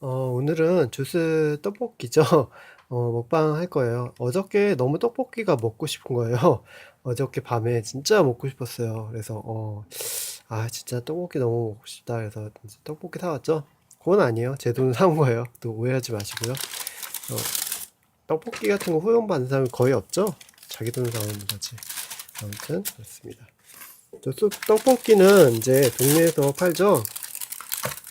어, 오늘은 주스 떡볶이죠. 어, 먹방 할 거예요. 어저께 너무 떡볶이가 먹고 싶은 거예요. 어저께 밤에 진짜 먹고 싶었어요. 그래서, 어, 아, 진짜 떡볶이 너무 먹고 싶다. 그래서 이제 떡볶이 사왔죠. 그건 아니에요. 제 돈 사온 거예요. 또 오해하지 마시고요. 어, 떡볶이 같은 거 후용받는 사람이 거의 없죠? 자기 돈 사오는 거지. 아무튼, 그렇습니다. 저 쑥- 떡볶이는 이제 동네에서 팔죠.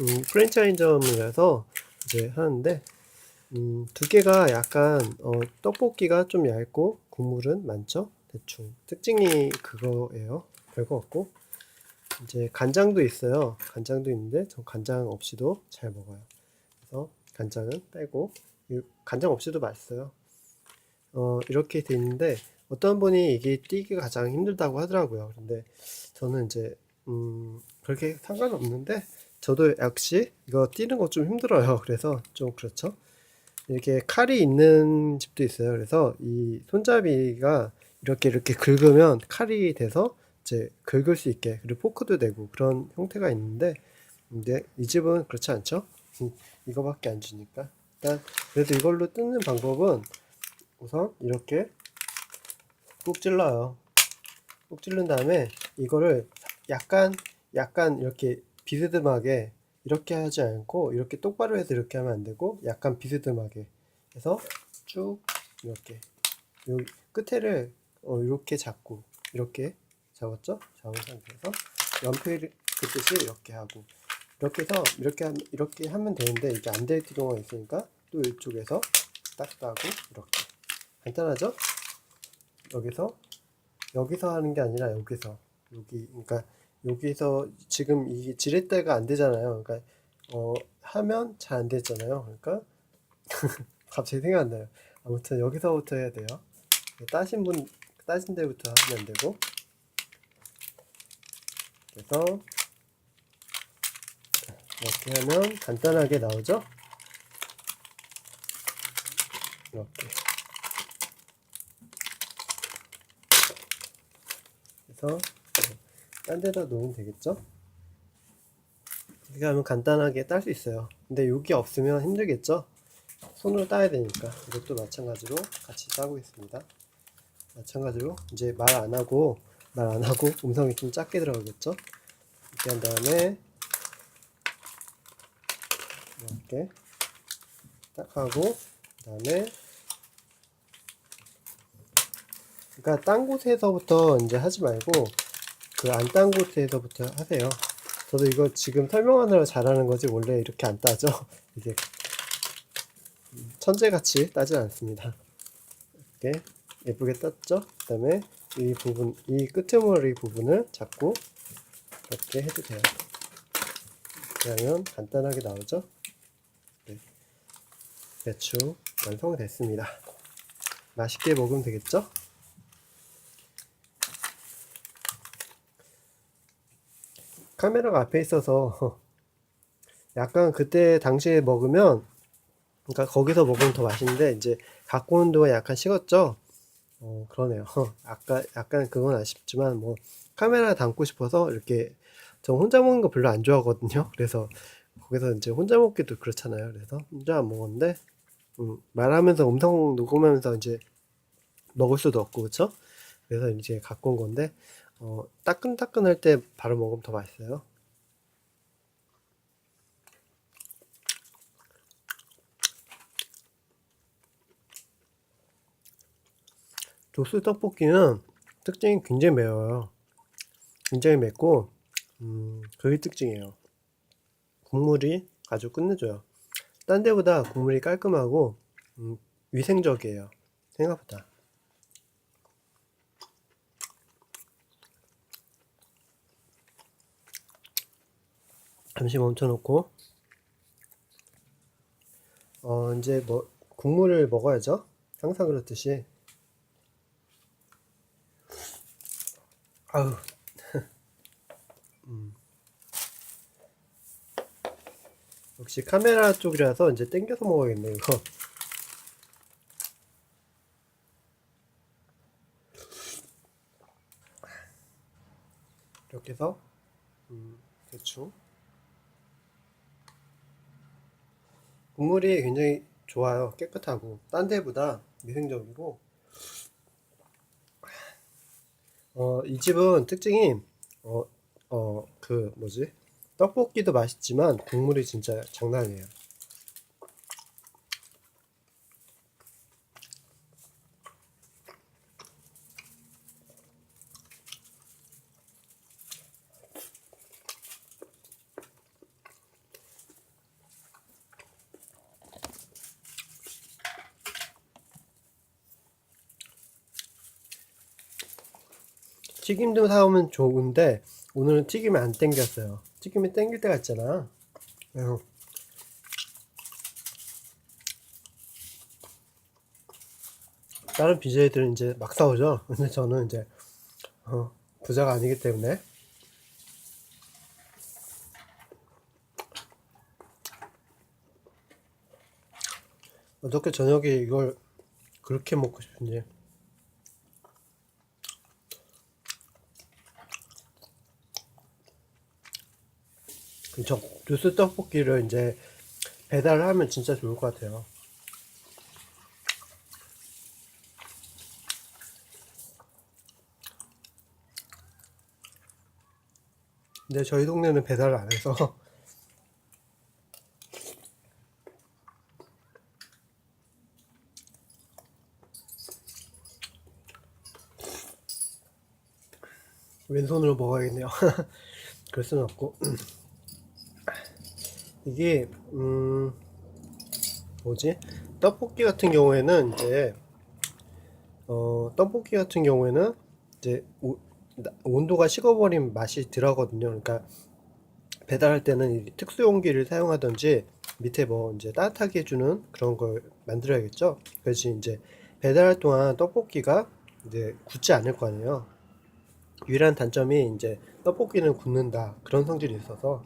음, 프랜차이즈점이라서 이제 하는데 음, 두 개가 약간 어, 떡볶이가 좀 얇고 국물은 많죠? 대충. 특징이 그거예요. 별거 없고. 이제 간장도 있어요. 간장도 있는데 전 간장 없이도 잘 먹어요. 그래서 간장은 빼고 이 간장 없이도 맛있어요. 어, 이렇게 돼 있는데 어떤 분이 이게 띄기가 가장 힘들다고 하더라고요. 근데 저는 이제 음, 그렇게 상관없는데 저도 역시 이거 띄는 거 좀 힘들어요. 그래서 좀 그렇죠. 이렇게 칼이 있는 집도 있어요. 그래서 이 손잡이가 이렇게 이렇게 긁으면 칼이 돼서 이제 긁을 수 있게 그리고 포크도 되고 그런 형태가 있는데 근데 이 집은 그렇지 않죠. 음, 이거밖에 안 주니까 일단 그래도 이걸로 뜯는 방법은 우선 이렇게 꾹 찔러요. 꾹 찔른 다음에 이거를 약간 약간 이렇게 비스듬하게 이렇게 하지 않고 이렇게 똑바로 해서 이렇게 하면 안 되고 약간 비스듬하게 해서 쭉 이렇게 요 끝에를 어, 이렇게 잡고 이렇게 잡았죠? 잡은 상태에서 연필 긋듯이 이렇게 하고 이렇게 해서 이렇게 하면 이렇게 하면 되는데 이게 안 될 경우가 있으니까 또 이쪽에서 딱 따고 이렇게 간단하죠? 여기서 여기서 하는 게 아니라 여기서 여기 그러니까 여기서 지금 이 지렛대가 안 되잖아요. 그러니까 어 하면 잘 안 되잖아요. 그러니까 갑자기 생각 안 나요. 아무튼 여기서부터 해야 돼요. 따신 분 따신 데부터 하면 안 되고 그래서 이렇게 하면 간단하게 나오죠. 이렇게 그래서 딴 데다 놓으면 되겠죠? 이렇게 하면 간단하게 딸 수 있어요. 근데 여기 없으면 힘들겠죠? 손으로 따야 되니까 이것도 마찬가지로 같이 따고 있습니다. 마찬가지로 이제 말 안 하고 말 안 하고 음성이 좀 작게 들어가겠죠? 이렇게 한 다음에 이렇게 딱 하고 그 다음에 그러니까 딴 곳에서부터 이제 하지 말고 그 안 딴 곳에서부터 하세요. 저도 이거 지금 설명하느라 잘하는 거지 원래 이렇게 안 따죠. 이게 천재같이 따지 않습니다. 이렇게 예쁘게 땄죠. 그 다음에 이 부분, 이 끄트머리 부분을 잡고 이렇게 해도 돼요. 그러면 간단하게 나오죠. 네. 대충 완성됐습니다. 맛있게 먹으면 되겠죠? 카메라가 앞에 있어서 약간 그때 당시에 먹으면 그러니까 거기서 먹으면 더 맛있는데 이제 갖고 온 동안 약간 식었죠. 어 그러네요. 아까 약간 그건 아쉽지만 뭐 카메라 담고 싶어서 이렇게 저 혼자 먹는 거 별로 안 좋아하거든요. 그래서 거기서 이제 혼자 먹기도 그렇잖아요. 그래서 혼자 안 먹었는데 음, 말하면서 음성 녹음하면서 이제 먹을 수도 없고 그렇죠? 그래서 이제 갖고 온 건데 어, 따끈따끈할 때 바로 먹으면 더 맛있어요. 조스 떡볶이는 특징이 굉장히 매워요. 굉장히 맵고, 음, 그게 특징이에요. 국물이 아주 끝내줘요. 딴 데보다 국물이 깔끔하고, 음, 위생적이에요. 생각보다. 잠시 멈춰놓고 어 이제 뭐 국물을 먹어야죠. 항상 그렇듯이. 아우. 음. 역시 카메라 쪽이라서 이제 땡겨서 먹어야겠네 이거. 이렇게 해서 음, 대충 국물이 굉장히 좋아요. 깨끗하고 딴 데보다 위생적이고 어, 이 집은 특징이 어, 어, 그 뭐지? 떡볶이도 맛있지만 국물이 진짜 장난이에요. 튀김도 사오면 좋은데 오늘은 튀김이 안 땡겼어요. 튀김이 땡길 때가 있잖아. 다른 BJ들은 이제 막 사오죠. 근데 저는 이제 어, 부자가 아니기 때문에 어떻게 저녁에 이걸 그렇게 먹고 싶은지. 저 뉴스 떡볶이를 이제 배달을 하면 진짜 좋을 것 같아요. 근데 저희 동네는 배달을 안 해서 왼손으로 먹어야겠네요. 그럴 수는 없고 이게 음 뭐지 떡볶이 같은 경우에는 이제 어 떡볶이 같은 경우에는 이제 오- 나- 온도가 식어버린 맛이 들어가거든요. 그러니까 배달할 때는 이 특수 용기를 사용하든지 밑에 뭐 이제 따뜻하게 해주는 그런 걸 만들어야겠죠. 그래서 이제 배달할 동안 떡볶이가 이제 굳지 않을 거 아니에요. 유일한 단점이 이제 떡볶이는 굳는다 그런 성질이 있어서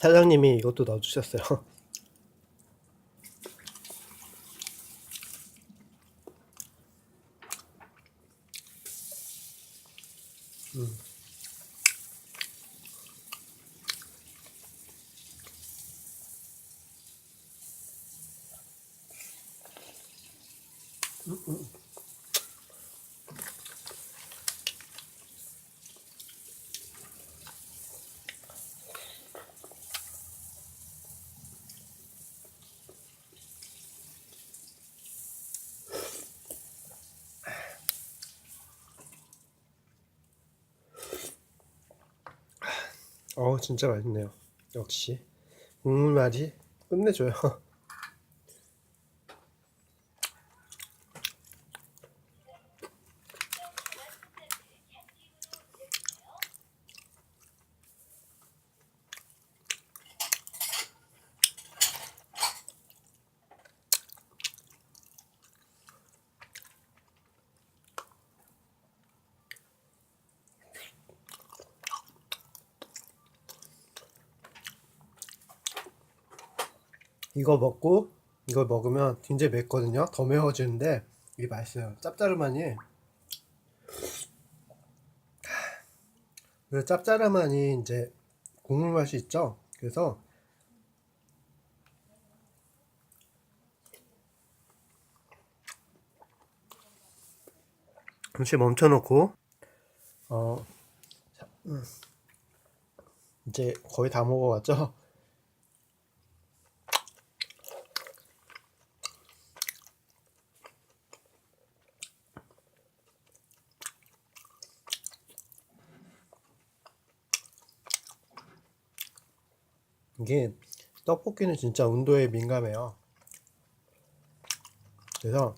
사장님이 이것도 넣어주셨어요. 어우 진짜 맛있네요. 역시 국물 맛이 끝내줘요. 이거 먹고 이걸 먹으면 굉장히 맵거든요. 더 매워지는데 이게 맛있어요. 짭짤하니 그 짭짤하니 이제 국물 맛이 있죠. 그래서 잠시 멈춰놓고 어 자, 음. 이제 거의 다 먹어왔죠. 게 떡볶이는 진짜 온도에 민감해요. 그래서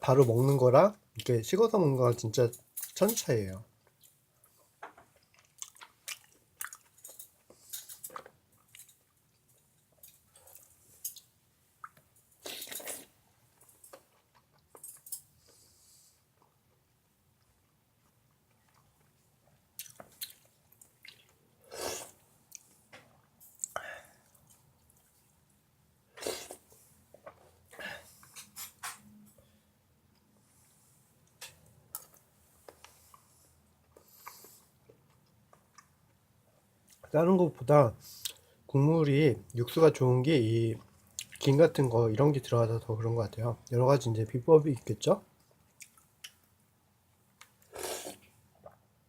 바로 먹는 거랑 이렇게 식어서 먹는 거랑 진짜 천 차이예요. 다른 것보다 국물이 육수가 좋은 게 이 김 같은 거 이런 게 들어가서 더 그런 것 같아요. 여러 가지 이제 비법이 있겠죠?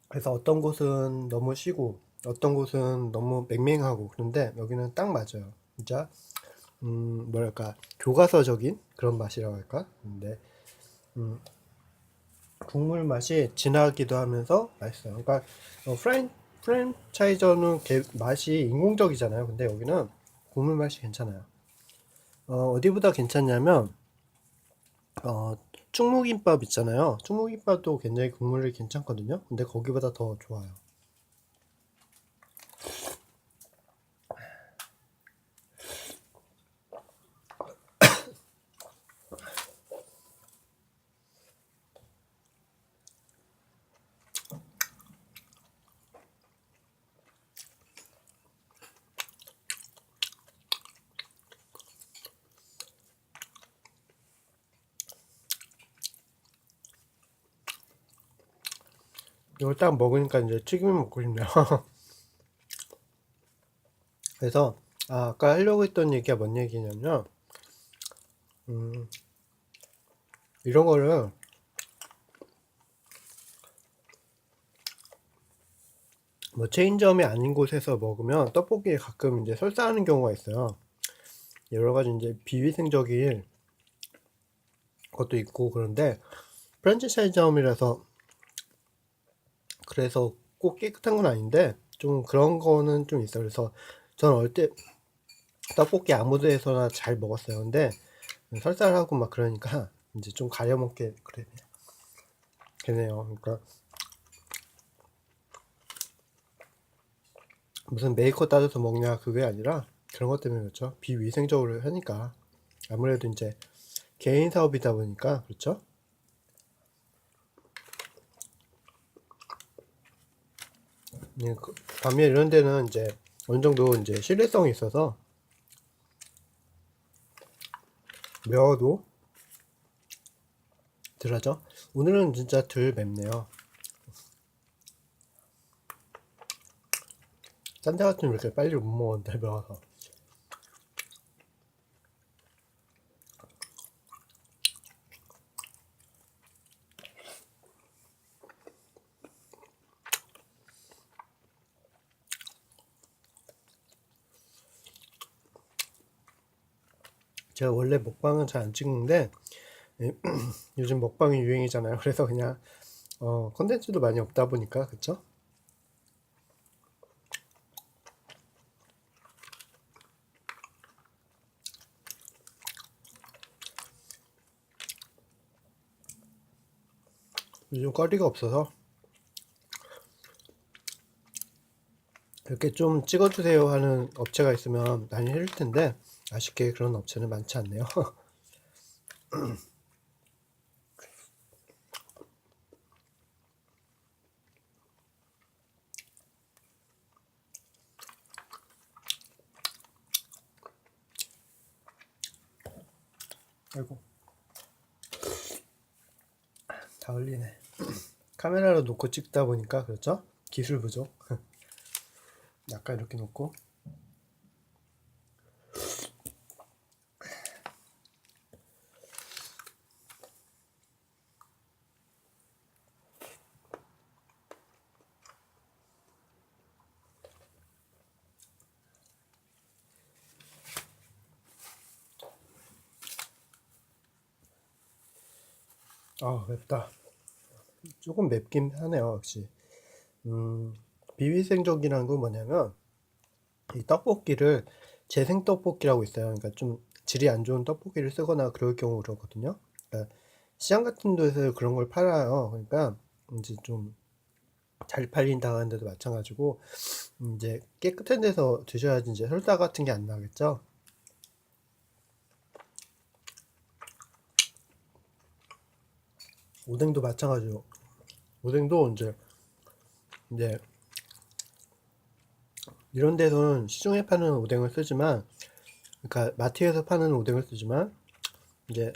그래서 어떤 곳은 너무 시고 어떤 곳은 너무 맹맹하고 그런데 여기는 딱 맞아요. 진짜 음 뭐랄까 교과서적인 그런 맛이라고 할까? 근데 음 국물 맛이 진하기도 하면서 맛있어요. 그러니까 어, 프랜 프랜차이저는 게- 맛이 인공적이잖아요. 근데 여기는 국물 맛이 괜찮아요. 어, 어디보다 괜찮냐면 어, 충무김밥 있잖아요. 충무김밥도 굉장히 국물이 괜찮거든요. 근데 거기보다 더 좋아요. 이걸 딱 먹으니까 이제 튀김을 먹고 싶네요. 그래서 아, 아까 하려고 했던 얘기가 뭔 얘기냐면 음, 이런 거를 뭐 체인점이 아닌 곳에서 먹으면 떡볶이에 가끔 이제 설사하는 경우가 있어요. 여러 가지 이제 비위생적인 것도 있고 그런데 프랜차이즈점이라서 그래서 꼭 깨끗한 건 아닌데 좀 그런 거는 좀 있어요. 그래서 저는 어릴 때 떡볶이 아무 데서나 잘 먹었어요. 근데 설사를 하고 막 그러니까 이제 좀 가려 먹게 그래 되네요. 그러니까 무슨 메이커 따져서 먹냐 그게 아니라 그런 것 때문에 그렇죠. 비위생적으로 하니까 아무래도 이제 개인 사업이다 보니까 그렇죠. 예, 그- 반면 이런 데는 이제 어느 정도 이제 신뢰성이 있어서 매워도 덜하죠. 오늘은 진짜 덜 맵네요. 딴 데 같으면 이렇게 빨리 못 먹었는데 매워서. 제가 원래 먹방은 잘 안 찍는데 예, 요즘 먹방이 유행이잖아요. 그래서 그냥 어, 컨텐츠도 많이 없다 보니까 그쵸? 요즘 거리가 없어서 이렇게 좀 찍어주세요 하는 업체가 있으면 많이 해줄 텐데 아쉽게 그런 업체는 많지 않네요. 아이고 다 흘리네. 카메라로 놓고 찍다 보니까 그렇죠? 기술 부족. 약간 이렇게 놓고 아 맵다. 조금 맵긴 하네요 역시. 음, 비위생적이라는 건 뭐냐면 이 떡볶이를 재생 떡볶이라고 있어요. 그러니까 좀 질이 안 좋은 떡볶이를 쓰거나 그럴 경우 그러거든요. 그러니까 시장 같은 데서 그런 걸 팔아요. 그러니까 이제 좀 잘 팔린다 하는 데도 마찬가지고 이제 깨끗한 데서 드셔야지 이제 혈당 같은 게 안 나겠죠. 오뎅도 마찬가지로 오뎅도 이제 이제 이런 데서는 시중에 파는 오뎅을 쓰지만 그러니까 마트에서 파는 오뎅을 쓰지만 이제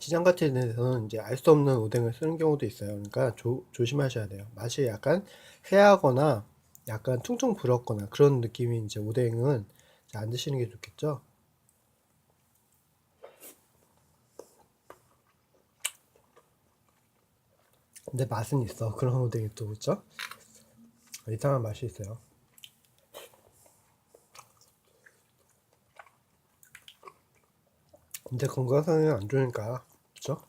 시장 같은 데서는 이제 알 수 없는 오뎅을 쓰는 경우도 있어요. 그러니까 조, 조심하셔야 돼요. 맛이 약간 새하거나 약간 퉁퉁 불었거나 그런 느낌이 이제 오뎅은 안 드시는 게 좋겠죠. 근데 맛은 있어. 그런 오뎅이 또 그죠? 이상한 맛이 있어요. 근데 건강상에 안 좋으니까 그죠?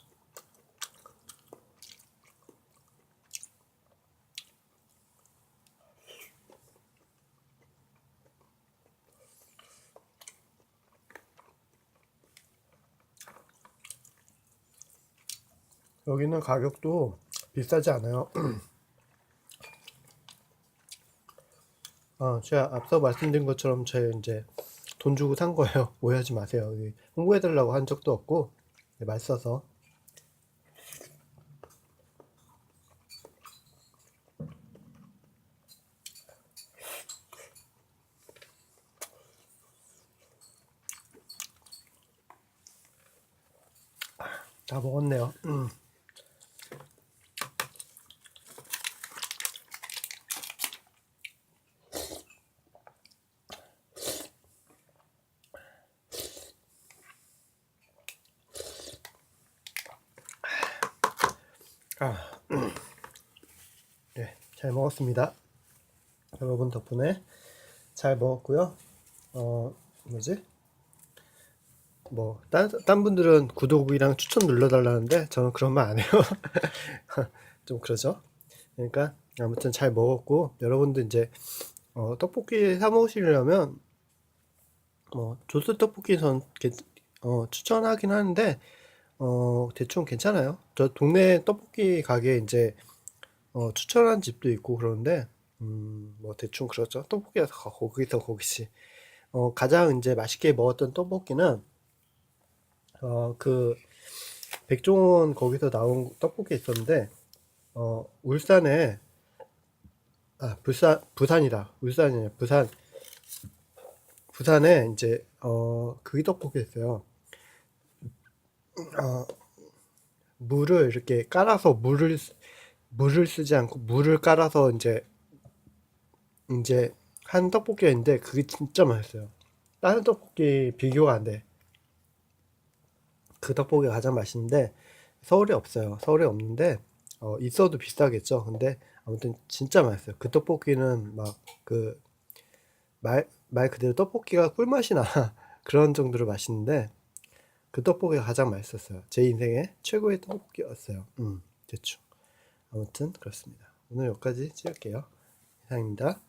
여기는 가격도 비싸지 않아요. 아, 제가 앞서 말씀드린 것처럼 제 이제 돈 주고 산 거예요. 오해하지 마세요. 홍보해달라고 한 적도 없고 네, 맛있어서 다 먹었네요. 음. 아, 네, 잘 먹었습니다. 여러분 덕분에 잘 먹었고요. 어, 뭐지? 뭐, 딴, 딴 분들은 구독이랑 추천 눌러달라는데 저는 그런 말 안 해요. 좀 그러죠. 그러니까 아무튼 잘 먹었고 여러분들 이제 어, 떡볶이 사 먹으시려면 뭐 조스 떡볶이 전 개- 어, 추천하긴 하는데 어, 대충 괜찮아요. 저 동네 떡볶이 가게 이제 어, 추천한 집도 있고 그러는데 음, 뭐 대충 그렇죠. 떡볶이가 다 거기서 거기지. 어, 가장 이제 맛있게 먹었던 떡볶이는 어, 그 백종원 거기서 나온 떡볶이 있었는데 어, 울산에 아, 부산 부산이다. 울산이에요. 부산 부산에 이제 어, 그 떡볶이 있어요. 어, 물을 이렇게 깔아서 물을 쓰- 물을 쓰지 않고 물을 깔아서 이제 이제 한 떡볶이가 있는데 그게 진짜 맛있어요. 다른 떡볶이 비교가 안 돼. 그 떡볶이가 가장 맛있는데 서울에 없어요. 서울에 없는데 어, 있어도 비싸겠죠. 근데 아무튼 진짜 맛있어요. 그 떡볶이는 막 그 말말 그대로 떡볶이가 꿀맛이 나 그런 정도로 맛있는데 그 떡볶이가 가장 맛있었어요. 제 인생의 최고의 떡볶이였어요. 음, 대충. 아무튼 그렇습니다. 오늘 여기까지 찍을게요. 이상입니다.